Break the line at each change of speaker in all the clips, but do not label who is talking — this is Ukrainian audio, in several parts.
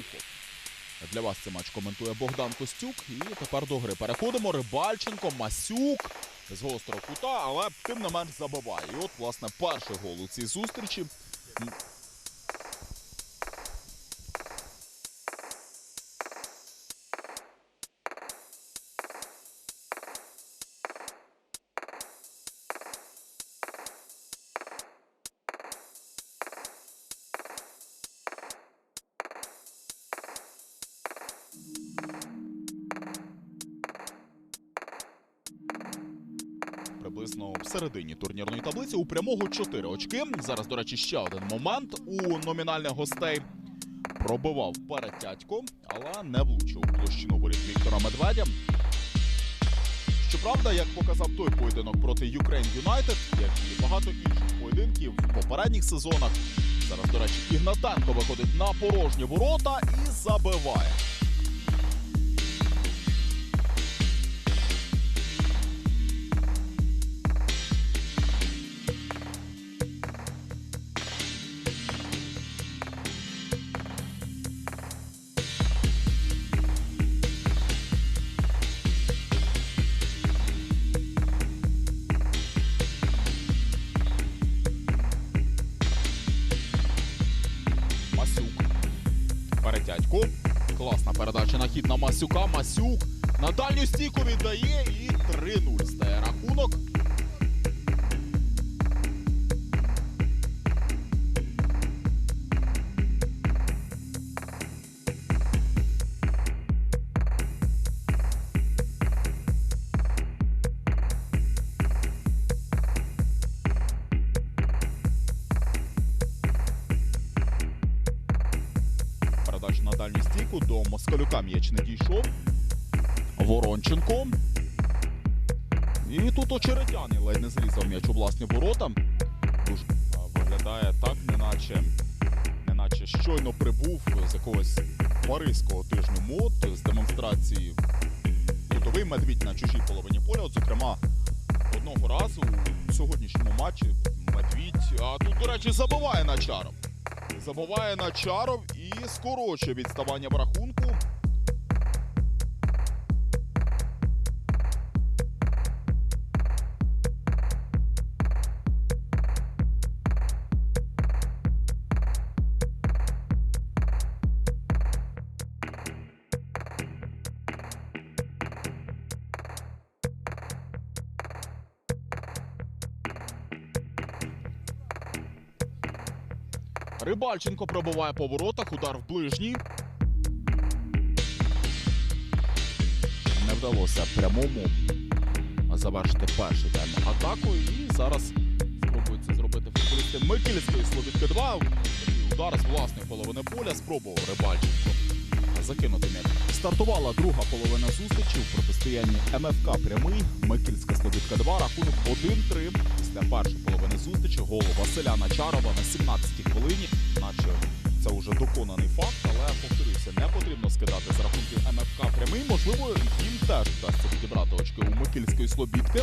Валерій Для вас цей матч коментує Богдан Костюк. І тепер до гри переходимо. Рибальченко, Масюк з гострого кута, але тим не менш забиває. І от, власне, перший гол у цій зустрічі. М, в середині турнірної таблиці у прямого 4 очки. Зараз, до речі, ще один момент у номінальних гостей. Пробивав перетятько, але не влучив площину воріт Віктора Медведя. Щоправда, як показав той поєдинок проти Ukraine United, як і багато інших поєдинків в попередніх сезонах. Зараз, до речі, Ігнатенко виходить на порожні ворота і забиває. На на Масюка. Масюк на дальню стійку віддає і 3-0 стає рахунок. М'яч не дійшов. Воронченко. І тут очеретяни ледь не зрізав м'яч у власні ворота. Дуже виглядає так, неначе, неначе щойно прибув з якогось паризького тижню мод з демонстрації Лютовий медвідь на чужій половині поля. От, зокрема, одного разу у сьогоднішньому матчі медвідь. А тут, до речі, забиває на. Забиває на чаров і скорочує відставання в рахунку. Рибальченко пробиває по воротах, удар в ближній. Не вдалося прямому завершити перший тайм атаку. І зараз спробують це зробити футболісти Микільської Слобідки 2. Такий удар з власної половини поля спробував Рибальченко закинути м'яч. Стартувала друга половина зустрічі у протистоянні МФК прямий. Микільська Слобідка 2. Рахунок 1-3. Після першої половини зустрічі голу Василя Начарова на 17-й хвилині, це вже доконаний факт, але повторюся, не потрібно скидати з рахунків МФК прямий. Можливо, їм теж вдасться відібрати очки у Микільської Слобідки.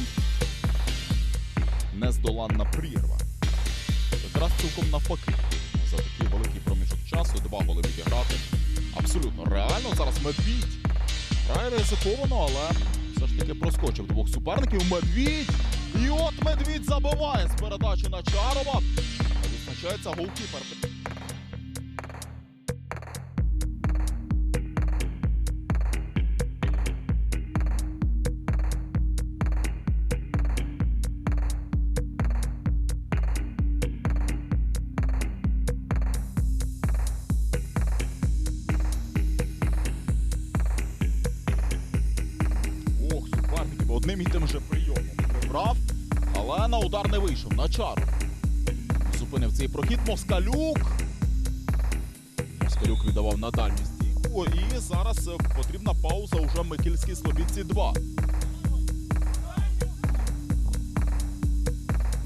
Нездоланна прірва. Якраз цілком навпаки. За такий великий проміжок часу два голи відіграти. Абсолютно реально. Зараз Медвідь грає ризиковано, але все ж таки проскочив двох суперників. Медвідь! І от Медвідь забиває з передачі на Чарова. Відзначається голкіпер. Удар не вийшов. На чару. Зупинив цей прохід Москалюк. Москалюк віддавав на дальню стійку. І зараз е, потрібна пауза уже Микільській Слобідці 2.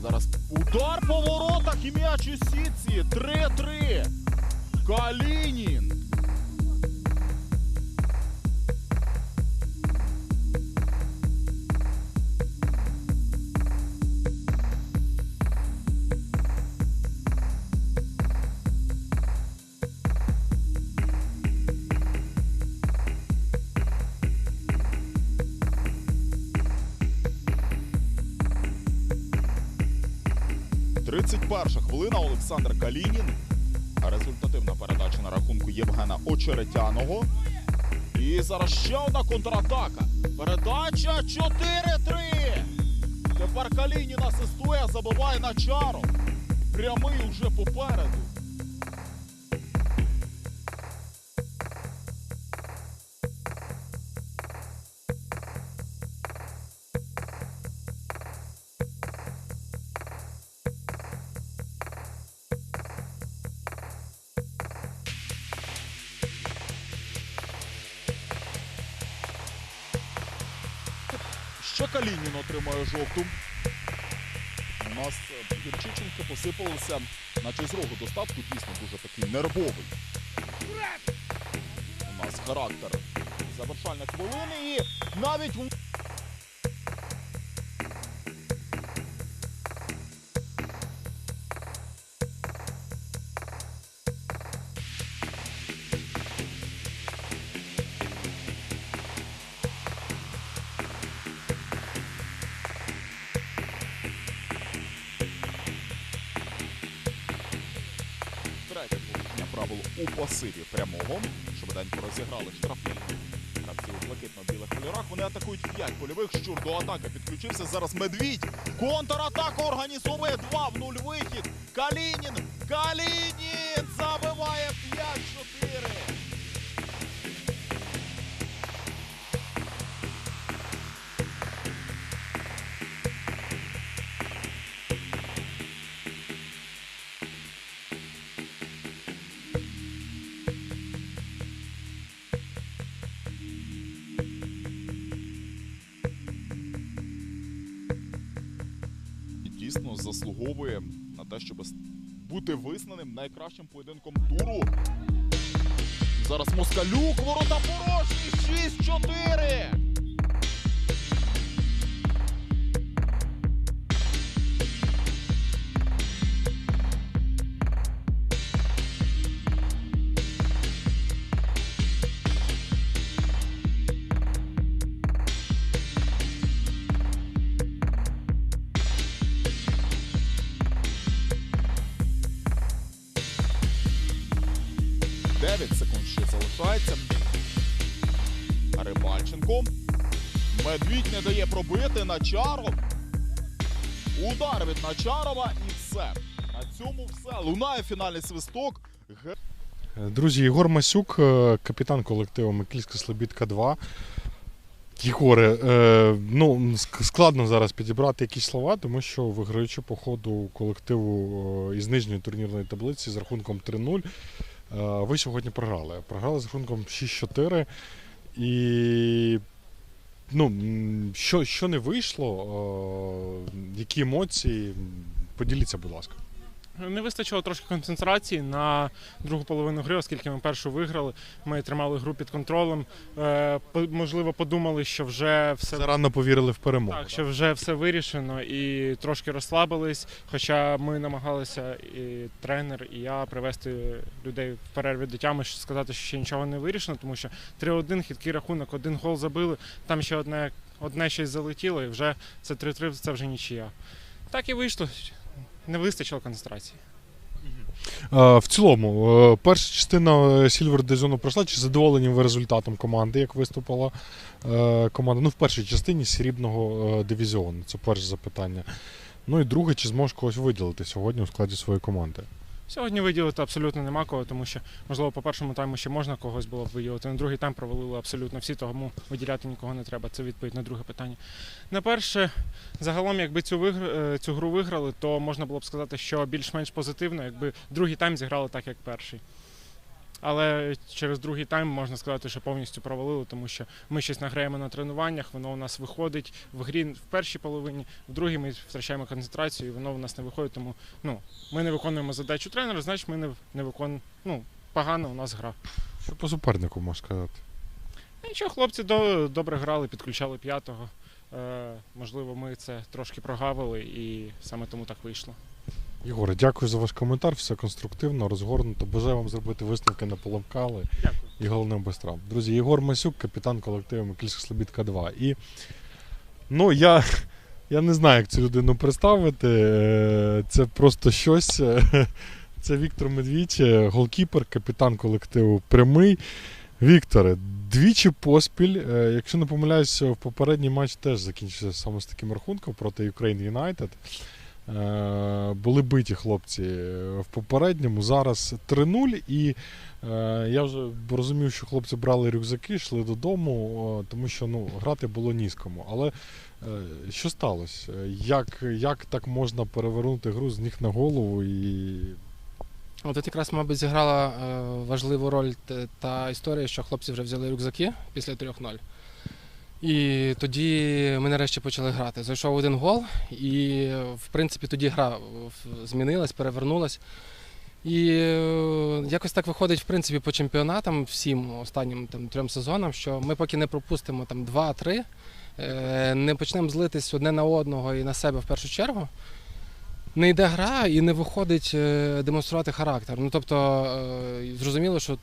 Зараз удар по воротах і м'яч у сітці. 3-3. Калінін. Тридцять перша хвилина Олександр Калінін. Результативна передача на рахунку Євгена Очеретяного. І зараз ще одна контратака. Передача 4-3. Тепер Калінін асистує, забиває на чару. Прямий уже попереду. Отримує жовту. У нас е, Юрчиченко посипалося, наче з рогу достатку, дійсно дуже такий нервовий. У нас характер Завершальна хвилина і навіть правил у пасиві прямого. Швиденько розіграли штрафні. Гравці у блакитно-білих кольорах. Вони атакують 5 польових. Щур до атаки підключився. Зараз медвідь. Контратаку організовує 2 в 0 вихід. Калінін. Калінін забиває 5-4. Дійсно заслуговує на те, щоб бути визнаним найкращим поєдинком туру. Зараз Москалюк, ворота порожні, 6-4. Дев'ять секунд ще залишається. Рибальченко. Медвідь не дає пробити Начаров. Удар від Начарова і все. На цьому все. Лунає фінальний свисток.
Друзі, Єгор Масюк, е, капітан колективу Микільська Слобідка 2. Єгоре, е, ну, складно зараз підібрати якісь слова, тому що виграючи по ходу колективу е, із нижньої турнірної таблиці з рахунком 3-0, е, ви сьогодні програли. Програли з рахунком 6-4. І ну, що, що не вийшло, е, які емоції, поділіться, будь ласка.
Не вистачило трошки концентрації на другу половину гри, оскільки ми першу виграли. Ми тримали гру під контролем. Е, можливо, подумали, що вже все
Зарано повірили в перемогу.
так, що вже все вирішено і трошки розслабились. Хоча ми намагалися, і тренер, і я привести людей в перерві до тями, щоб сказати, що ще нічого не вирішено, тому що 3-1, хиткий рахунок, один гол забили, там ще одне, одне щось залетіло, і вже це 3-3, це вже нічия. Так і вийшло. Не вистачило концентрації.
В цілому, е, перша частина Сільвер Дезону пройшла. Чи задоволені ви результатом команди, як виступила е, команда? Ну, в першій частині срібного е, дивізіону. Це перше запитання. Ну і друге, чи зможеш когось виділити сьогодні у складі своєї команди?
Сьогодні виділити абсолютно нема кого, тому що, можливо, по першому тайму ще можна когось було б виділити. На другий тайм провалили абсолютно всі, тому виділяти нікого не треба. Це відповідь на друге питання. На перше, загалом, якби цю, вигр... е, цю гру виграли, то можна було б сказати, що більш-менш позитивно, якби другий тайм зіграли так, як перший. Але через другий тайм можна сказати, що повністю провалили, тому що ми щось награємо на тренуваннях, воно у нас виходить в грі в першій половині, в другій ми втрачаємо концентрацію, і воно у нас не виходить. Тому ну, ми не виконуємо задачу тренера, значить ми не, не виконуємо. Ну, погано у нас гра.
Що по супернику можеш сказати?
Нічого, хлопці до, добре грали, підключали п'ятого. Е, можливо, ми це трошки прогавили і саме тому так вийшло.
Єгоре, дякую за ваш коментар. Все конструктивно, розгорнуто. Бажаю вам зробити висновки на поломкали. І головне без травм. Друзі, Єгор Масюк, капітан колективу Микільська Слобідка 2. І ну, я, я не знаю, як цю людину представити. Е, Це просто щось. Це Віктор Медвідь, е, голкіпер, капітан колективу прямий. Вікторе, двічі поспіль. е, Якщо не помиляюсь, в попередній матч теж закінчився саме з таким рахунком проти Ukraine United. Е, Були биті хлопці в попередньому. Зараз 3-0. І е, я вже розумів, що хлопці брали рюкзаки, йшли додому, о, тому що ну, грати було ні. Але е, що сталося? Як, як так можна перевернути гру з ніг на голову і
От Тут якраз, мабуть, зіграла е, важливу роль та історія, що хлопці вже взяли рюкзаки після 3-0. І тоді ми нарешті почали грати. Зайшов один гол, і в принципі тоді гра змінилась, перевернулась. І е, якось так виходить, в принципі, по чемпіонатам всім останнім там, трьом сезонам, що ми поки не пропустимо там 2-3, е, не почнемо злитись одне на одного і на себе в першу чергу. Не йде гра і не виходить е, демонструвати характер. Ну тобто е, зрозуміло, що е,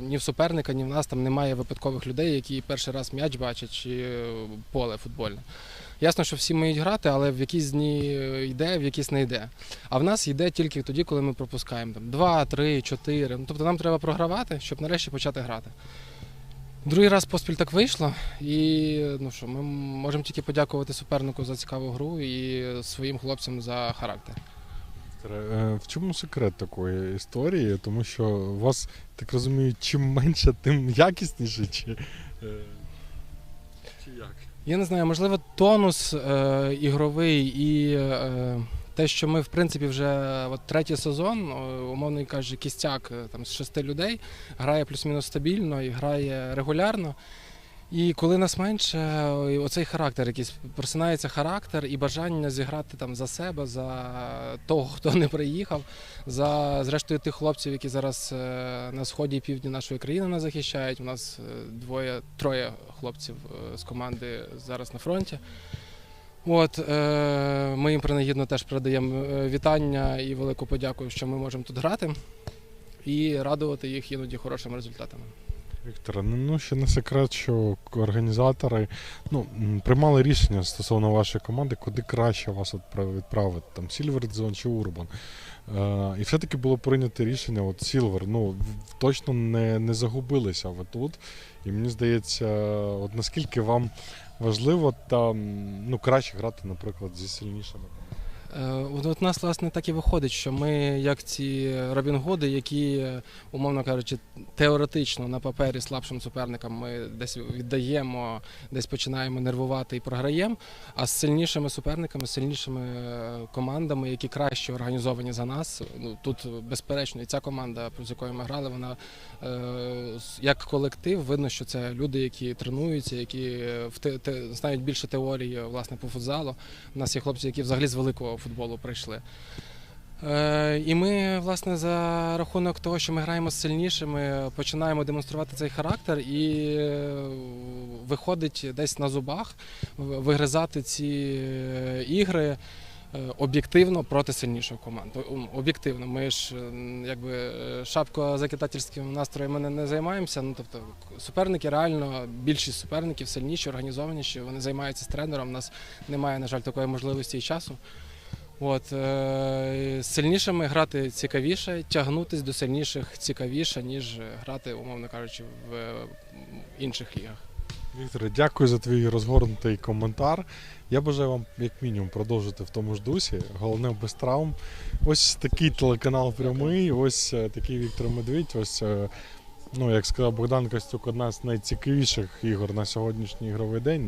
ні в суперника, ні в нас там немає випадкових людей, які перший раз м'яч бачать чи поле футбольне. Ясно, що всі вміють грати, але в якісь дні йде, в якісь не йде. А в нас йде тільки тоді, коли ми пропускаємо там 2, 3, 4. Ну, тобто нам треба програвати, щоб нарешті почати грати. Другий раз поспіль так вийшло, і ну що, ми можемо тільки подякувати супернику за цікаву гру і своїм хлопцям за характер.
Е, В чому секрет такої історії? Тому що у вас, так розумію, чим менше, тим якісніше, чи, е, чи як?
Я не знаю, можливо, тонус е, ігровий і е, те, що ми, в принципі, вже от третій сезон, е, умовно кажучи, кістяк е, там, з шести людей, грає плюс-мінус стабільно і грає регулярно. І коли нас менше, е, оцей характер якийсь просинається характер і бажання зіграти там за себе, за того, хто не приїхав, за зрештою тих хлопців, які зараз е, на сході і півдні нашої країни нас захищають. У нас е, двоє, троє хлопців е, з команди зараз на фронті. От е, ми їм принагідно теж передаємо е, вітання і велику подяку, що ми можемо тут грати і радувати їх іноді хорошими результатами.
Вікторе, ну ну, ще не секрет, що організатори ну, приймали рішення стосовно вашої команди, куди краще вас відправити, там Зон чи Урбан. Е, і все-таки було прийнято рішення, от Сілвер, ну точно не, не загубилися ви тут. І мені здається, от наскільки вам важливо там ну, краще грати, наприклад, зі сильнішими.
Е, От от нас, власне, так і виходить, що ми, як ці Робін Гуди, які, умовно кажучи, теоретично на папері слабшим суперникам ми десь віддаємо, десь починаємо нервувати і програємо. А з сильнішими суперниками, з сильнішими е, командами, які краще організовані за нас, ну тут безперечно, і ця команда, з якою ми грали, вона е, як колектив, видно, що це люди, які тренуються, які знають більше теорії власне по футзалу. У нас є хлопці, які взагалі з великого футболу прийшли. Е, і ми, власне, за рахунок того, що ми граємо з сильнішими, починаємо демонструвати цей характер і е, виходить десь на зубах вигризати ці е, ігри. Об'єктивно проти сильніших команд. Об'єктивно, ми ж якби шапко закидательським настроєм ми не займаємося. Ну тобто суперники реально більшість суперників сильніші, організованіші. Вони займаються з тренером. У нас немає, на жаль, такої можливості і часу. От, е, з сильнішими грати цікавіше, тягнутись до сильніших цікавіше, ніж грати, умовно кажучи, в е, інших лігах.
Вікторе, дякую за твій розгорнутий коментар. Я бажаю вам, як мінімум, продовжити в тому ж дусі. Головне без травм. Ось такий телеканал прямий, ось е, такий Віктор Медведь. Ось, е, ну, як сказав Богдан Костюк, одна з найцікавіших ігор на сьогоднішній ігровий день.